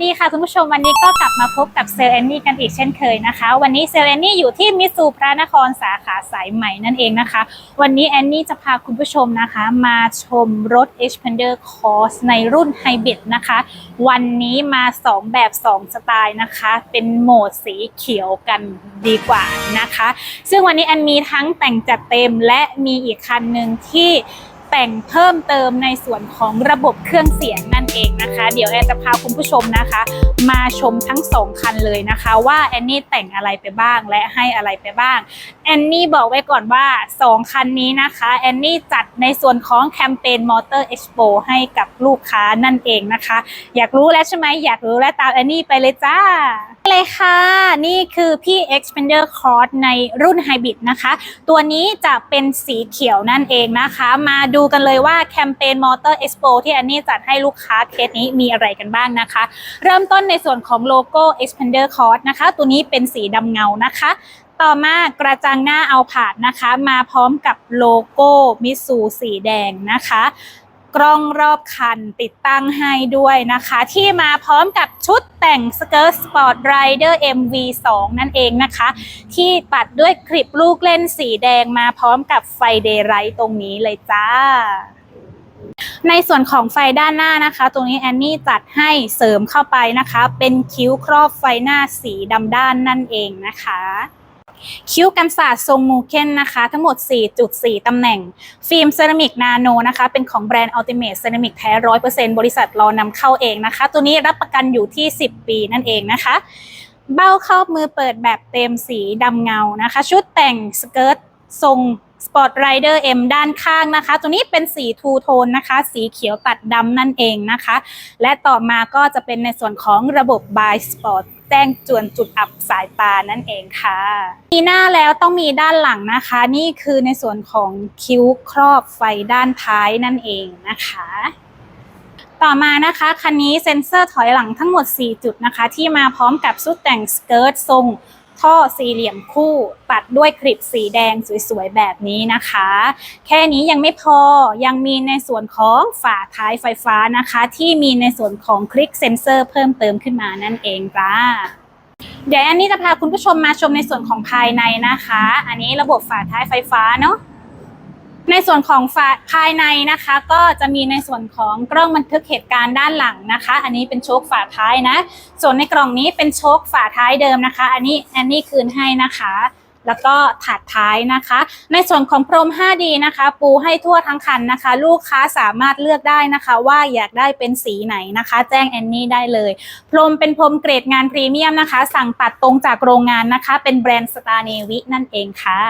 ดีค่ะคุณผู้ชมวันนี้ก็กลับมาพบกับเซลแอนนี่กันอีกเช่นเคยนะคะ วันนี้เซลแอนนี่อยู่ที่มิสูพระนครสาขาสายใหม่นั่นเองนะคะ วันนี้แอนนี่จะพาคุณผู้ชมนะคะ มาชมรถ Xpander Cross ในรุ่นไฮบริดนะคะ วันนี้มา 2 แบบ 2 สไตล์นะคะ เป็นโหมดสีเขียวกันดีกว่านะคะ ซึ่งวันนี้แอนมีทั้งแต่งจัดเต็มและมีอีกคันหนึ่งที่แต่งเพิ่มเติมในส่วนของระบบเครื่องเสียงนั่น เองนะคะ เดี๋ยวแอนจะพาคุณผู้ชมนะคะ มาชมทั้งสองคันเลยนะคะ ว่าแอนนี่แต่งอะไรไปบ้างและให้อะไรไปบ้างแอนนี่บอกไว้ก่อนว่า 2 คันนี้นะคะแอนนี่จัดในส่วนของแคมเปญมอเตอร์เอ็กซ์โปให้กับลูกค้านั่นเองนะคะ อยากรู้แล้วใช่ไหมอยากรู้แล้วตามแอนนี่ไปเลยจ้าเลยค่ะ นี่คือพี่ Xpander Cross ในรุ่นไฮบริดนะคะ ตัวนี้จะเป็นสีเขียวนั่นเองนะคะ มาดูกันเลยว่าแคมเปญ Motor Expo ที่อันนี้จัดให้ลูกค้าเคสนี้มีอะไรกันบ้างนะคะ เริ่มต้นในส่วนของโลโก้ Expander Cross นะคะ ตัวนี้เป็นสีดำเงานะคะ ต่อมากระจังหน้าเอาผาดนะคะ มาพร้อมกับโลโก้มิสูสีแดงนะคะกล้องรอบคันติดตั้งให้ด้วยนะคะ ที่มาพร้อมกับชุดแต่งสเกิร์ตสปอร์ตไรเดอร์ MV2 นั่นเองนะคะ ที่ปัดด้วยคลิปลูกเล่นสีแดงมาพร้อมกับไฟเดย์ไรท์ตรงนี้เลยจ้า ในส่วนของไฟด้านหน้านะคะ ตรงนี้แอนนี่จัดให้เสริมเข้าไปนะคะ เป็นคิ้วครอบไฟหน้าสีดำด้านนั่นเองนะคะ คิ้วกันศาสตร์ทรงมูเคนนะคะ ทั้งหมด 4.4 ตำแหน่ง ฟิล์มเซรามิกนาโนนะคะ เป็นของแบรนด์ Ultimate Ceramic แท้ 100%บริษัทรอนำเข้าเองนะคะ ตัวนี้รับประกันอยู่ที่ 10 ปีนั่นเองนะคะ เบ้าครอบมือเปิดแบบเต็มสีดำเงานะคะ ชุดแต่งสเกิร์ตทรง Sport Rider M ด้านข้างนะคะ ตัวนี้เป็นสีทูโทนนะคะ สีเขียวตัดดำนั่นเองนะคะ และต่อมาก็จะเป็นในส่วนของระบบ By Sport แจ้งจวนจุดอับสายตานั่นเองค่ะ มีหน้าแล้วต้องมีด้านหลังนะคะ นี่คือในส่วนของคิ้วครอบไฟด้านท้ายนั่นเองนะคะต่อมานะคะคันนี้เซ็นเซอร์ถอยหลังทั้งหมด 4 จุดนะคะ ที่มาพร้อมกับชุดแต่งสเกิร์ตทรง ท่อสี่เหลี่ยมคู่ปัดด้วยคลิปสีแดงสวยๆแบบนี้นะคะ แค่นี้ยังไม่พอยังมีในส่วนของฝาท้ายไฟฟ้านะคะ ที่มีในส่วนของคลิกเซนเซอร์เพิ่มเติมขึ้นมานั่นเองจ้าเดี๋ยวอันนี้จะพาคุณผู้ชมมาชมในส่วนของภายในนะคะ อันนี้ระบบฝาท้ายไฟฟ้าเนาะ ในส่วนของฝาภายในนะคะ ก็จะมีในส่วนของกล้องบันทึกเหตุการณ์ด้านหลังนะคะ อันนี้เป็นโชคฝาท้ายนะ ส่วนในกล่องนี้เป็นโชคฝาท้ายเดิมนะคะ อันนี้อันนี้คืนให้นะคะ แล้วก็ถาดท้ายนะคะ ในส่วนของพรม 5D นะคะ ปูให้ทั่วทั้งคันนะคะ ลูกค้าสามารถเลือกได้นะคะ ว่าอยากได้เป็นสีไหนนะคะ แจ้งแอนนี่ได้เลย พรมเป็นพรมเกรดงานพรีเมียมนะคะ สั่งตัดตรงจากโรงงานนะคะ เป็นแบรนด์สตาร์เนวินั่นเองค่ะ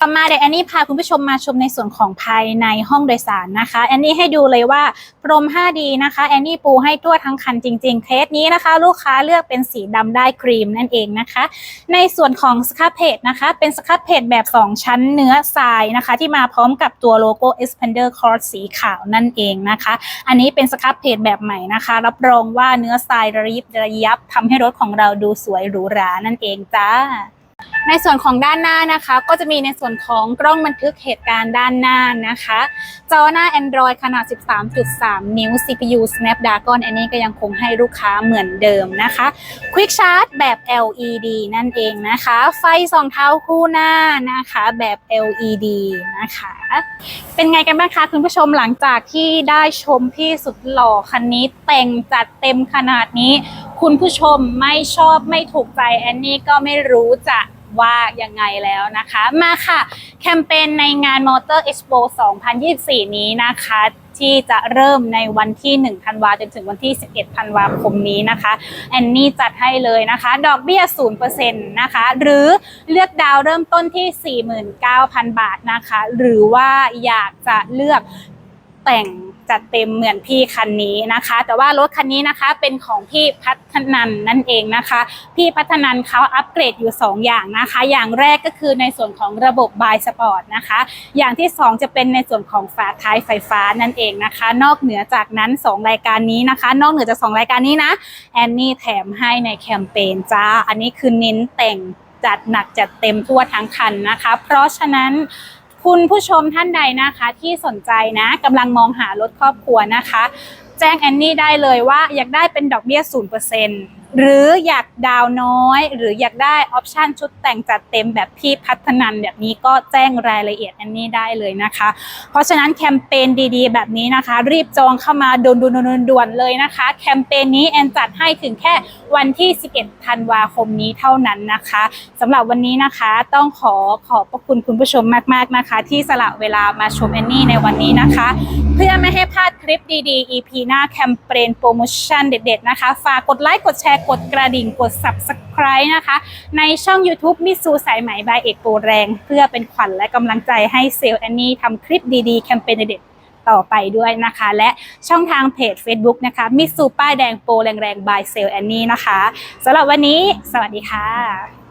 ต่อมาเดี๋ยวแอนนี่พาคุณผู้ชมมาชมในส่วนของภายในห้องโดยสารนะคะแอนนี่ให้ดูเลยว่าพรม 5D นะคะแอนนี่ปูให้ทั่วทั้งคันจริงๆเคสนี้นะคะ ลูกค้าเลือกเป็นสีดำได้ครีมนั่นเองนะคะ ในส่วนของสครับเพจนะคะเป็นสครับเพจแบบ 2 ชั้นเนื้อทรายนะคะ ที่มาพร้อมกับตัวโลโก้ Expander Cross สีขาวนั่นเองนะคะ อันนี้เป็นสครับเพจแบบใหม่นะคะ รับรองว่าเนื้อทรายระยิบระยับทำให้รถของเราดูสวยหรูหรานั่นเองจ้า ในส่วนของด้านหน้านะคะ ก็จะมีในส่วนของกล้องบันทึกเหตุการณ์ด้านหน้านะคะ จอหน้า Android ขนาด 13.3 นิ้ว CPU Snapdragon อันนี้ก็ยังคงให้ลูกค้าเหมือนเดิมนะคะ Quick Charge แบบ LED นั่นเองนะคะ ไฟสองเท้าคู่หน้านะคะแบบ LED นะคะ เป็นไงกันบ้างคะคุณผู้ชมหลังจากที่ได้ชมพี่สุดหล่อคันนี้แต่งจัดเต็มขนาดนี้ คุณผู้ชมไม่ชอบไม่ถูกใจแอนนี่ก็ไม่รู้จะ ว่ายังไงแล้วนะคะ มาค่ะ แคมเปญในงาน Motor Expo 2024 นี้นะคะที่จะเริ่มในวันที่1ธันวาจนถึงวันที่ 11ธันวาคมนี้นะคะ แอนนี่จัดให้เลยนะคะ ดอกเบี้ย 0%นะคะ หรือเลือกดาวเริ่มต้นที่ 49,000 บาทนะคะ หรือว่าอยากจะเลือกแต่ง จัดเต็มเหมือนพี่คันนี้นะคะ แต่ว่ารถคันนี้นะคะเป็นของพี่พัฒนันนั่นเองนะคะ พี่พัฒนันเขาอัปเกรดอยู่ 2 อย่างนะคะ อย่างแรกก็คือในส่วนของระบบบายสปอร์ตนะคะ อย่างที่ 2 จะเป็นในส่วนของฝาท้ายไฟฟ้านั่นเองนะคะ นอกเหนือจากนั้น 2 รายการนี้นะคะ นอกเหนือจาก 2 รายการนี้นะแอนนี่แถมให้ในแคมเปญจ้า อันนี้คือเน้นแต่งจัดหนักจัดเต็มทั่วทั้งคันนะคะ เพราะฉะนั้น คุณผู้ชมท่านใดนะคะที่สนใจนะกำลังมองหารถครอบครัวนะคะ แจ้งแอนนี่ได้เลยว่าอยากได้เป็นดอกเบี้ย0%หรืออยากดาวน้อย หรืออยากได้ออปชันชุดแต่งจัดเต็มแบบพี่พัฒนันแบบนี้ก็แจ้งรายละเอียดแอนนี่ได้เลยนะคะ เพราะฉะนั้นแคมเปญดีๆ แบบนี้นะคะ รีบจองเข้ามาด่วนๆๆๆเลยนะคะ แคมเปญนี้แอนจัดให้ถึงแค่วันที่ 11 ธันวาคมนี้เท่านั้นนะคะสำหรับวันนี้นะคะต้องขอขอบพระคุณคุณผู้ชมมากๆนะคะ ที่สละเวลามาชมแอนนี่ในวันนี้นะคะ เพื่อไม่ให้พลาดคลิปดีๆ EP หน้าแคมเปญโปรโมชั่นเด็ดๆนะคะ ฝากกดไลค์กดแชร์กดกระดิ่งกด Subscribe นะคะ ในช่อง YouTube มิสูสายไหมบายเอกโปรแรง เพื่อเป็นขวัญและกำลังใจให้เซลล์แอนนี่ทำคลิปดีๆ แคมเปญเด็ดต่อไปด้วยนะคะ และช่องทางเพจ Facebook นะคะมิสูป้ายแดงโปรแรงๆบายเซลล์แอนนี่นะคะสำหรับวันนี้ สวัสดีค่ะ